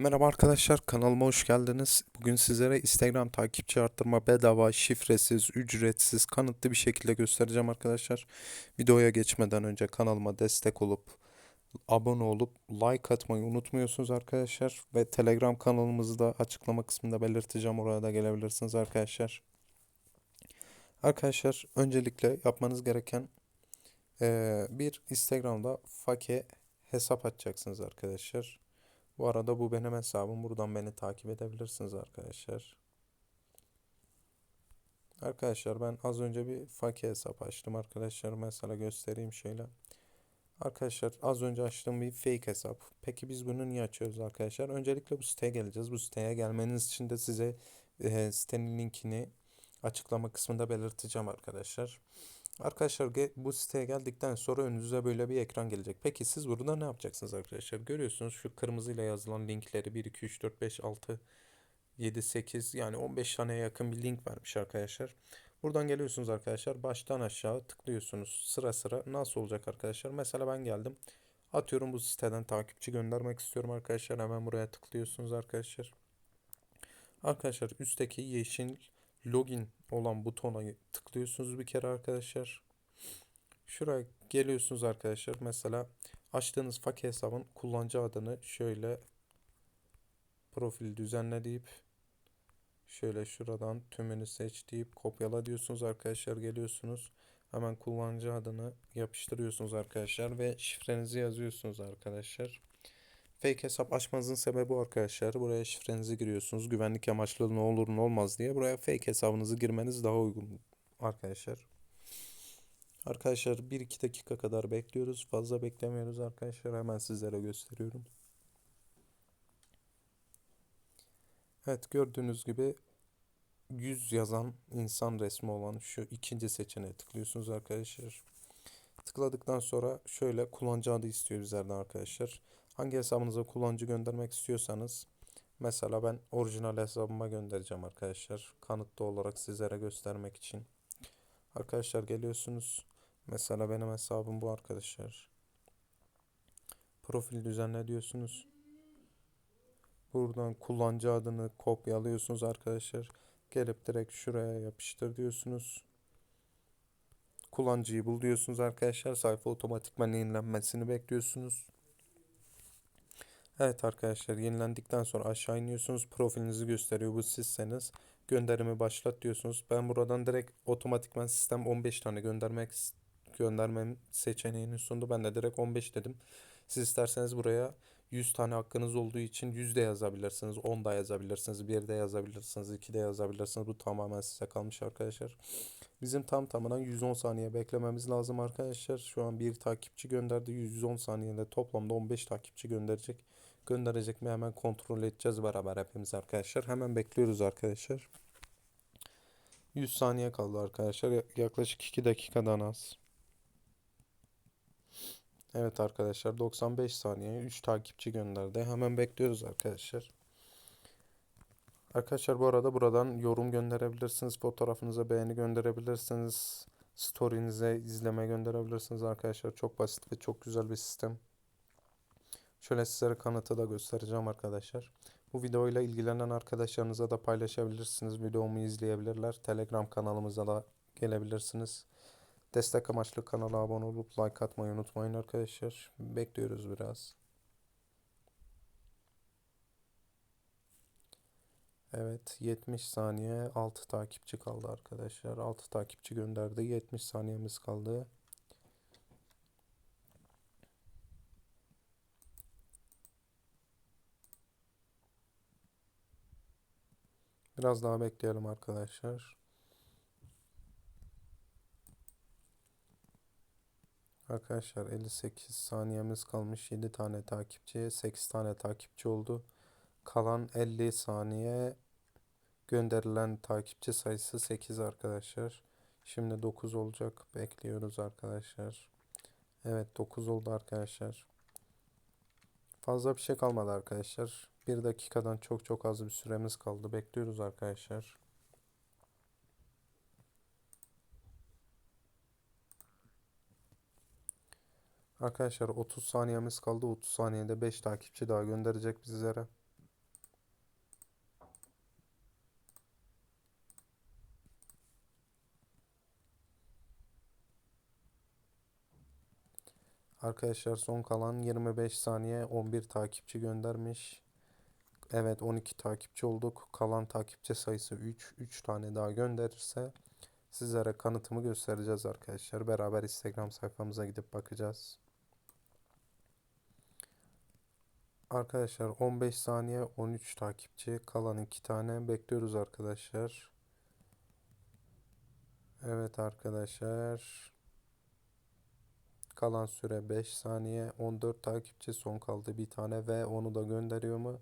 Merhaba arkadaşlar kanalıma hoş geldiniz. Bugün sizlere Instagram takipçi arttırma bedava, şifresiz, ücretsiz, kanıtlı bir şekilde göstereceğim arkadaşlar. Videoya geçmeden önce kanalıma destek olup abone olup like atmayı unutmuyorsunuz arkadaşlar ve Telegram kanalımızı da açıklama kısmında belirteceğim. Oraya da gelebilirsiniz arkadaşlar. Arkadaşlar öncelikle yapmanız gereken bir Instagram'da fake hesap açacaksınız arkadaşlar. Bu arada bu benim hesabım. Buradan beni takip edebilirsiniz arkadaşlar. Arkadaşlar ben az önce bir fake hesap açtım arkadaşlar. Mesela göstereyim şöyle. Arkadaşlar az önce açtığım bir fake hesap. Peki biz bunu niye açıyoruz arkadaşlar? Öncelikle bu siteye geleceğiz. Bu siteye gelmeniz için de size e, sitenin linkini açıklama kısmında belirteceğim arkadaşlar. Arkadaşlar bu siteye geldikten sonra önünüze böyle bir ekran gelecek. Peki siz burada ne yapacaksınız arkadaşlar? Görüyorsunuz şu kırmızıyla yazılan linkleri 1, 2, 3, 4, 5, 6, 7, 8 yani 15 taneye yakın bir link vermiş arkadaşlar. Buradan geliyorsunuz arkadaşlar. Baştan aşağı tıklıyorsunuz. Sıra sıra nasıl olacak arkadaşlar? Mesela ben geldim. Atıyorum bu siteden takipçi göndermek istiyorum arkadaşlar. Hemen buraya tıklıyorsunuz arkadaşlar. Arkadaşlar üstteki yeşil login olan butona tıklıyorsunuz bir kere arkadaşlar. Şuraya geliyorsunuz arkadaşlar. Mesela açtığınız fake hesabın kullanıcı adını şöyle profil düzenle deyip şöyle şuradan tümünü seç deyip kopyala diyorsunuz arkadaşlar. Geliyorsunuz. Hemen kullanıcı adını yapıştırıyorsunuz arkadaşlar ve şifrenizi yazıyorsunuz arkadaşlar. Fake hesap açmanızın sebebi arkadaşlar. Buraya şifrenizi giriyorsunuz. Güvenlik amaçlı ne olur ne olmaz diye. Buraya fake hesabınızı girmeniz daha uygun arkadaşlar. Arkadaşlar 1-2 dakika kadar bekliyoruz. Fazla beklemiyoruz arkadaşlar. Hemen sizlere gösteriyorum. Evet gördüğünüz gibi yüz yazan insan resmi olan şu ikinci seçeneğe tıklıyorsunuz arkadaşlar. Tıkladıktan sonra şöyle kullanıcı adı istiyor bizlerden arkadaşlar. Hangi hesabınıza kullanıcı göndermek istiyorsanız mesela ben orijinal hesabıma göndereceğim arkadaşlar. Kanıtlı olarak sizlere göstermek için. Arkadaşlar geliyorsunuz. Mesela benim hesabım bu arkadaşlar. Profil düzenle diyorsunuz. Buradan kullanıcı adını kopyalıyorsunuz arkadaşlar. Gelip direkt şuraya yapıştır diyorsunuz. Kullanıcıyı bul diyorsunuz arkadaşlar. Sayfa otomatikman yenilenmesini bekliyorsunuz. Evet arkadaşlar yenilendikten sonra aşağı iniyorsunuz. Profilinizi gösteriyor. Bu sizseniz gönderimi başlat diyorsunuz. Ben buradan direkt otomatikman sistem 15 tane göndermek göndermem seçeneğini sundu. Ben de direkt 15 dedim. Siz isterseniz buraya 100 tane hakkınız olduğu için 100 de yazabilirsiniz. 10 da yazabilirsiniz. 1 de yazabilirsiniz. 2 de yazabilirsiniz. Bu tamamen size kalmış arkadaşlar. Bizim tam tamına 110 saniye beklememiz lazım arkadaşlar. Şu an bir takipçi gönderdi. 110 saniyede toplamda 15 takipçi gönderecek. Gönderecek mi hemen kontrol edeceğiz beraber hepimiz arkadaşlar. Hemen bekliyoruz arkadaşlar. 100 saniye kaldı arkadaşlar. Yaklaşık 2 dakikadan az. Evet arkadaşlar 95 saniye 3 takipçi gönderdi. Hemen bekliyoruz arkadaşlar. Arkadaşlar bu arada buradan yorum gönderebilirsiniz. Fotoğrafınıza beğeni gönderebilirsiniz. Story'nize izleme gönderebilirsiniz arkadaşlar. Çok basit ve çok güzel bir sistem. Şöyle sizlere kanıtı da göstereceğim arkadaşlar. Bu videoyla ilgilenen arkadaşlarınıza da paylaşabilirsiniz. Videomu izleyebilirler. Telegram kanalımıza da gelebilirsiniz. Destek amaçlı kanala abone olup like atmayı unutmayın arkadaşlar. Bekliyoruz biraz. Evet 70 saniye 6 takipçi kaldı arkadaşlar. 6 takipçi gönderdi. 70 saniyemiz kaldı. Biraz daha bekleyelim arkadaşlar. Arkadaşlar 58 saniyemiz kalmış. 7 tane takipçi, 8 tane takipçi oldu. Kalan 50 saniye gönderilen takipçi sayısı 8 arkadaşlar. Şimdi 9 olacak. Bekliyoruz arkadaşlar. Evet 9 oldu arkadaşlar. Fazla bir şey kalmadı arkadaşlar. 1 dakikadan çok çok az bir süremiz kaldı. Bekliyoruz arkadaşlar. Arkadaşlar 30 saniyemiz kaldı. 30 saniyede 5 takipçi daha gönderecek bizlere. Arkadaşlar son kalan 25 saniye 11 takipçi göndermiş. Evet 12 takipçi olduk. Kalan takipçi sayısı 3. 3 tane daha gönderirse sizlere kanıtımı göstereceğiz arkadaşlar. Beraber Instagram sayfamıza gidip bakacağız. Arkadaşlar 15 saniye 13 takipçi. Kalan 2 tane bekliyoruz arkadaşlar. Evet arkadaşlar. Kalan süre 5 saniye. 14 takipçi son kaldı bir tane ve onu da gönderiyor mu?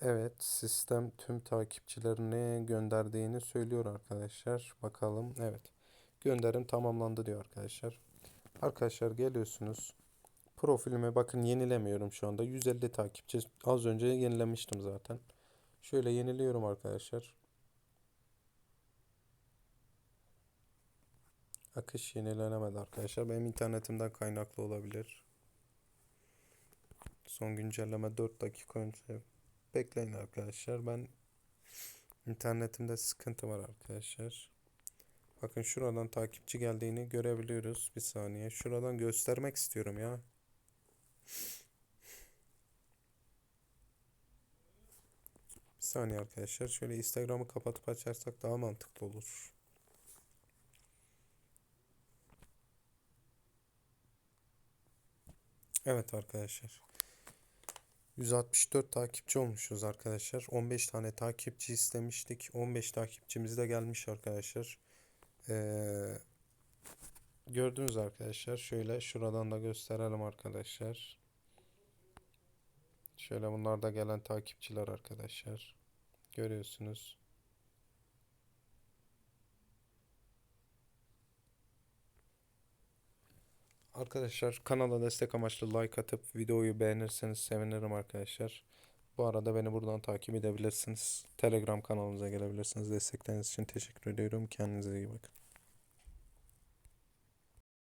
Evet sistem tüm takipçilerini gönderdiğini söylüyor arkadaşlar. Bakalım. Evet. Gönderim tamamlandı diyor arkadaşlar. Arkadaşlar geliyorsunuz. Profilime bakın yenilemiyorum şu anda. 150 takipçi. Az önce yenilemiştim zaten. Şöyle yeniliyorum arkadaşlar. Akış yenilenemedi arkadaşlar. Benim internetimden kaynaklı olabilir. Son güncelleme 4 dakika önce. Bekleyin arkadaşlar. Ben internetimde sıkıntı var arkadaşlar. Bakın şuradan takipçi geldiğini görebiliyoruz. Bir saniye. Şuradan göstermek istiyorum ya. Bir saniye arkadaşlar. Şöyle Instagram'ı kapatıp açarsak daha mantıklı olur. Evet arkadaşlar. 164 takipçi olmuşuz arkadaşlar. 15 tane takipçi istemiştik. 15 takipçimiz de gelmiş arkadaşlar. Ee, gördünüz arkadaşlar. Şöyle şuradan da gösterelim arkadaşlar. Şöyle bunlar da gelen takipçiler arkadaşlar. Görüyorsunuz. Arkadaşlar kanala destek amaçlı like atıp videoyu beğenirseniz sevinirim arkadaşlar. Bu arada beni buradan takip edebilirsiniz. Telegram kanalımıza gelebilirsiniz. Destekleriniz için teşekkür ediyorum. Kendinize iyi bakın.